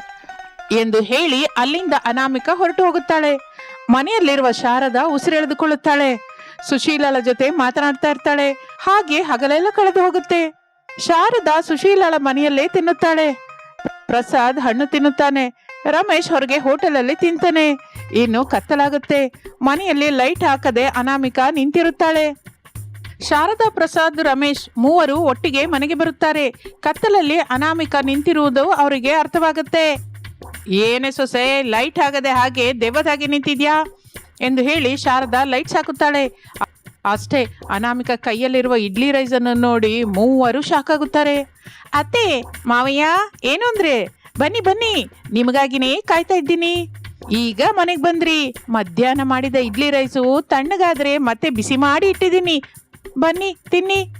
ಎಂದು ಹೇಳಿ ಅಲ್ಲಿಂದ ಅನಾಮಿಕ ಹೊರಟು ಹೋಗುತ್ತಾಳೆ. ಮನೆಯಲ್ಲಿರುವ ಶಾರದ ಉಸಿರೆಳೆದುಕೊಳ್ಳುತ್ತಾಳೆ. ಸುಶೀಲಳ ಜೊತೆ ಮಾತನಾಡ್ತಾ ಇರ್ತಾಳೆ. ಹಾಗೆ ಹಗಲೆಲ್ಲ ಕಳೆದು ಹೋಗುತ್ತೆ. ಶಾರದಾ ಸುಶೀಲಳ ಮನೆಯಲ್ಲೇ ತಿನ್ನುತ್ತಾಳೆ. ಪ್ರಸಾದ್ ಹಣ್ಣು ತಿನ್ನುತ್ತಾನೆ. ರಮೇಶ್ ಹೊರಗೆ ಹೋಟೆಲಲ್ಲಿ ತಿಂತಾನೆ. ಇನ್ನು ಕತ್ತಲಾಗುತ್ತೆ. ಮನೆಯಲ್ಲಿ ಲೈಟ್ ಹಾಕದೆ ಅನಾಮಿಕಾ ನಿಂತಿರುತ್ತಾಳೆ. ಶಾರದಾ ಪ್ರಸಾದ್, ರಮೇಶ್ ಮೂವರು ಒಟ್ಟಿಗೆ ಮನೆಗೆ ಬರುತ್ತಾರೆ. ಕತ್ತಲಲ್ಲಿ ಅನಾಮಿಕಾ ನಿಂತಿರುವುದು ಅವರಿಗೆ ಅರ್ಥವಾಗುತ್ತೆ. ಏನೇ ಸೊಸೆ, ಲೈಟ್ ಆಗದೆ ಹಾಗೆ ದೆವ್ವದಾಗಿ ನಿಂತಿದ್ಯಾ? ಎಂದು ಹೇಳಿ ಶಾರದಾ ಲೈಟ್ಸ್ ಹಾಕುತ್ತಾಳೆ ಅಷ್ಟೇ ಅನಾಮಿಕ ಕೈಯಲ್ಲಿರುವ ಇಡ್ಲಿ ರೈಸನ್ನು ನೋಡಿ ಮೂವರು ಶಾಕ್ ಅತ್ತೆ, ಮಾವಯ್ಯ, ಏನು ಅಂದ್ರೆ? ಬನ್ನಿ ಬನ್ನಿ, ನಿಮಗಾಗಿನೇ ಕಾಯ್ತಾ ಇದ್ದೀನಿ. ಈಗ ಮನೆಗೆ ಬಂದ್ರಿ. ಮಧ್ಯಾಹ್ನ ಮಾಡಿದ ಇಡ್ಲಿ ರೈಸು ತಣ್ಣಗಾದ್ರೆ ಮತ್ತೆ ಬಿಸಿ ಮಾಡಿ ಇಟ್ಟಿದ್ದೀನಿ. ಬನ್ನಿ, ತಿನ್ನಿ.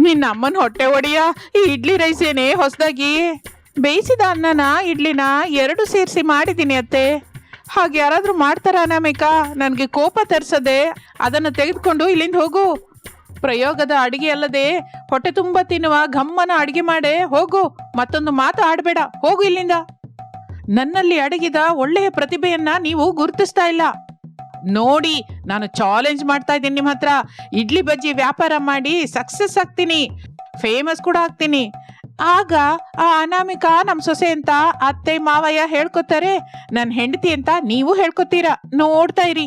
ನಿನ್ನ ಅಮ್ಮನ ಹೊಟ್ಟೆ ಒಡೆಯ. ಈ ಇಡ್ಲಿ ರೈಸ್ ಏನೇ ಹೊಸದಾಗಿ? ಬೇಯಿಸಿದ ಅನ್ನನ, ಇಡ್ಲಿನ ಎರಡು ಸೇರಿಸಿ ಮಾಡಿದ್ದೀನಿ ಅತ್ತೆ. ಹಾಗೆ ಯಾರಾದರೂ ಮಾಡ್ತಾರ ಅನಾಮಿಕ? ನನಗೆ ಕೋಪ ತರಿಸದೆ. ಅದನ್ನು ತೆಗೆದುಕೊಂಡು ಇಲ್ಲಿಂದ ಹೋಗು. ಪ್ರಯೋಗದ ಅಡಿಗೆ ಅಲ್ಲದೆ ಹೊಟ್ಟೆ ತುಂಬ ತಿನ್ನುವ ಘಮ್ಮನ ಅಡಿಗೆ ಮಾಡೆ. ಹೋಗು. ಮತ್ತೊಂದು ಮಾತು ಆಡಬೇಡ. ಹೋಗು ಇಲ್ಲಿಂದ. ನನ್ನಲ್ಲಿ ಅಡಗಿದ ಒಳ್ಳೆಯ ಪ್ರತಿಭೆಯನ್ನ ನೀವು ಗುರುತಿಸ್ತಾ ಇಲ್ಲ. ನೋಡಿ, ನಾನು ಚಾಲೆಂಜ್ ಮಾಡ್ತಾ ಇದ್ದೀನಿ ನಿಮ್ಮ ಹತ್ರ. ಇಡ್ಲಿ ಬಜ್ಜಿ ವ್ಯಾಪಾರ ಮಾಡಿ ಸಕ್ಸಸ್ ಆಗ್ತೀನಿ. ಫೇಮಸ್ ಕೂಡ ಆಗ್ತೀನಿ. ಆಗ ಆ ಅನಾಮಿಕ ನಮ್ಮ ಸೊಸೆ ಅಂತ ಅತ್ತೆ ಮಾವಯ್ಯ ಹೇಳ್ಕೊತಾರೆ, ನನ್ ಹೆಂಡತಿ ಅಂತ ನೀವು ಹೇಳ್ಕೊತೀರಾ? ನೋಡ್ತಾ ಇರಿ.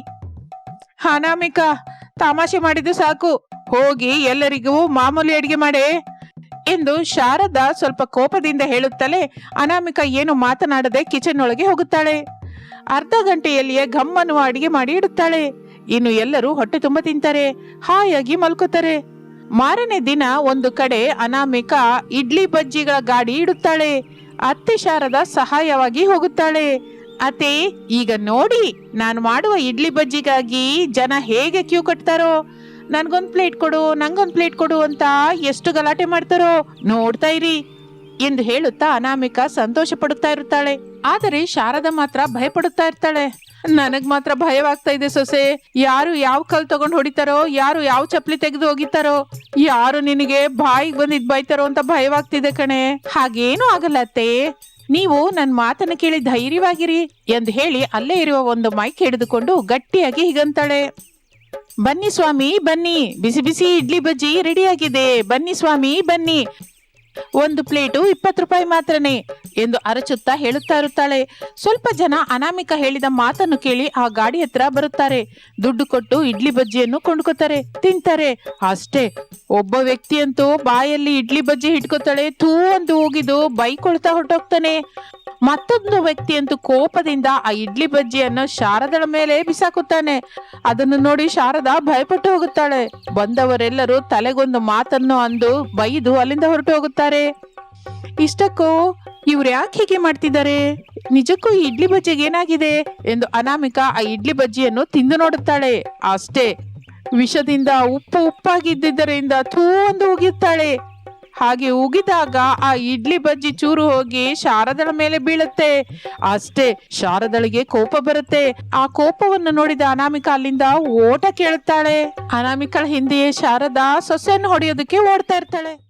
ಅನಾಮಿಕ, ತಮಾಷೆ ಮಾಡಿದ್ದು ಸಾಕು. ಹೋಗಿ ಎಲ್ಲರಿಗೂ ಮಾಮೂಲಿ ಅಡಿಗೆ ಮಾಡೆ. ಎಂದು ಶಾರದಾ ಸ್ವಲ್ಪ ಕೋಪದಿಂದ ಹೇಳುತ್ತಲೇ ಅನಾಮಿಕ ಏನು ಮಾತನಾಡದೆ ಕಿಚನ್ ಒಳಗೆ ಹೋಗುತ್ತಾಳೆ. ಅರ್ಧ ಗಂಟೆಯಲ್ಲಿಯೇ ಘಮ್ಮನ್ನು ಅಡಿಗೆ ಮಾಡಿ ಇಡುತ್ತಾಳೆ. ಇನ್ನು ಎಲ್ಲರೂ ಹೊಟ್ಟೆ ತುಂಬ ತಿಂತಾರೆ, ಹಾಯಾಗಿ ಮಲ್ಕೋತಾರೆ. ಮಾರನೇ ದಿನ ಒಂದು ಕಡೆ ಅನಾಮಿಕ ಇಡ್ಲಿ ಬಜ್ಜಿಗಳ ಗಾಡಿ ಇಡುತ್ತಾಳೆ. ಅತ್ತೆ ಶಾರದ ಸಹಾಯವಾಗಿ ಹೋಗುತ್ತಾಳೆ. ಅತ್ತೆ, ಈಗ ನೋಡಿ, ನಾನು ಮಾಡುವ ಇಡ್ಲಿ ಬಜ್ಜಿಗಾಗಿ ಜನ ಹೇಗೆ ಕ್ಯೂ ಕಟ್ತಾರೋ? ನನ್ಗೊಂದ್ ಪ್ಲೇಟ್ ಕೊಡು, ನಂಗೊಂದು ಪ್ಲೇಟ್ ಕೊಡು ಅಂತ ಎಷ್ಟು ಗಲಾಟೆ ಮಾಡ್ತಾರೋ? ನೋಡ್ತಾ ಇರಿ ಎಂದು ಹೇಳುತ್ತಾ ಅನಾಮಿಕ ಸಂತೋಷ ಪಡುತ್ತಾ ಇರುತ್ತಾಳೆ. ಆದರೆ ಶಾರದ ಮಾತ್ರ ಭಯಪಡುತ್ತಾ ಇರ್ತಾಳೆ. ನನಗ್ ಮಾತ್ರ ಭಯವಾಗ್ತಾ ಇದೆ ಸೊಸೆ. ಯಾರು ಯಾವ ಕಲ್ ತಗೊಂಡ್ ಹೊಡಿತಾರೋ, ಯಾರು ಯಾವ ಚಪ್ಲಿ ತೆಗೆದು ಹೋಗಿತಾರೋ ಯಾರು ನಿನಗೆ ಬಾಯಿಗೆ ಬಂದಿದ್ ಬೈತಾರೋ ಅಂತ ಭಯವಾಗ್ತಿದೆ ಕಣೆ. ಹಾಗೇನು ಆಗಲ್ಲ ಅತ್ತೆ. ನೀವು ನನ್ನ ಮಾತನ್ನ ಕೇಳಿ ಧೈರ್ಯವಾಗಿರಿ ಎಂದು ಹೇಳಿ ಅಲ್ಲೇ ಇರುವ ಒಂದು ಮೈಕ್ ಹಿಡಿದುಕೊಂಡು ಗಟ್ಟಿಯಾಗಿ ಹೀಗಂತಾಳೆ. ಬನ್ನಿ ಸ್ವಾಮಿ, ಬನ್ನಿ. ಬಿಸಿ ಬಿಸಿ ಇಡ್ಲಿ ಬಜ್ಜಿ ರೆಡಿಯಾಗಿದೆ. ಬನ್ನಿ ಸ್ವಾಮಿ, ಬನ್ನಿ. ಒಂದು ಪ್ಲೇಟು ಇಪ್ಪತ್ತು ರೂಪಾಯಿ ಮಾತ್ರನೇ ಎಂದು ಅರಚುತ್ತಾ ಹೇಳುತ್ತಾ ಇರುತ್ತಾಳೆ. ಸ್ವಲ್ಪ ಜನ ಅನಾಮಿಕ ಹೇಳಿದ ಮಾತನ್ನು ಕೇಳಿ ಆ ಗಾಡಿ ಹತ್ರ ಬರುತ್ತಾರೆ. ದುಡ್ಡು ಕೊಟ್ಟು ಇಡ್ಲಿ ಬಜ್ಜಿಯನ್ನು ಕೊಂಡ್ಕೋತಾರೆ. ತಿಂತಾರೆ. ಅಷ್ಟೇ. ಒಬ್ಬ ವ್ಯಕ್ತಿಯಂತೂ ಬಾಯಲ್ಲಿ ಇಡ್ಲಿ ಬಜ್ಜಿ ಹಿಡ್ಕೋತಾಳೆ. ತೂ ಅಂತ ಹೋಗಿದ್ದು ಬೈಕೊಳ್ತಾ ಹೊರಟೋಗ್ತಾನೆ. ಮತ್ತೊಂದು ವ್ಯಕ್ತಿಯಂತೂ ಕೋಪದಿಂದ ಆ ಇಡ್ಲಿ ಬಜ್ಜಿಯನ್ನು ಶಾರದಳ ಮೇಲೆ ಬಿಸಾಕುತ್ತಾನೆ. ಅದನ್ನು ನೋಡಿ ಶಾರದಾ ಭಯಪಟ್ಟು ಹೋಗುತ್ತಾಳೆ. ಬಂದವರೆಲ್ಲರೂ ತಲೆಗೊಂದು ಮಾತನ್ನು ಅಂದು ಬೈದು ಅಲ್ಲಿಂದ ಹೊರಟು ಹೋಗುತ್ತಾರೆ ಇಷ್ಟಕ್ಕೂ ಇವ್ರು ಯಾಕೆ ಹೀಗೆ ಮಾಡ್ತಿದ್ದಾರೆ? ನಿಜಕ್ಕೂ ಈ ಇಡ್ಲಿ ಬಜ್ಜಿಗೆ ಏನಾಗಿದೆ? ಎಂದು ಅನಾಮಿಕಾ ಆ ಇಡ್ಲಿ ಬಜ್ಜಿಯನ್ನು ತಿಂದು ನೋಡುತ್ತಾಳೆ. ಅಷ್ಟೇ, ವಿಷದಿಂದ ಉಪ್ಪು ಉಪ್ಪಾಗಿದ್ದರಿಂದ ಥೂ ಒಂದು ಉಗಿಯುತ್ತಾಳೆ. ಹಾಗೆ ಉಗಿದಾಗ ಆ ಇಡ್ಲಿ ಬಜ್ಜಿ ಚೂರು ಹೋಗಿ ಶಾರದಳ ಮೇಲೆ ಬೀಳುತ್ತೆ. ಅಷ್ಟೇ, ಶಾರದಳಿಗೆ ಕೋಪ ಬರುತ್ತೆ. ಆ ಕೋಪವನ್ನು ನೋಡಿದ ಅನಾಮಿಕಾ ಅಲ್ಲಿಂದ ಓಟ ಕೇಳುತ್ತಾಳೆ. ಅನಾಮಿಕಳ ಹಿಂದೆಯೇ ಶಾರದಾ ಸೊಸೆಯನ್ನು ಹೊಡೆಯೋದಕ್ಕೆ ಓಡ್ತಾ ಇರ್ತಾಳೆ.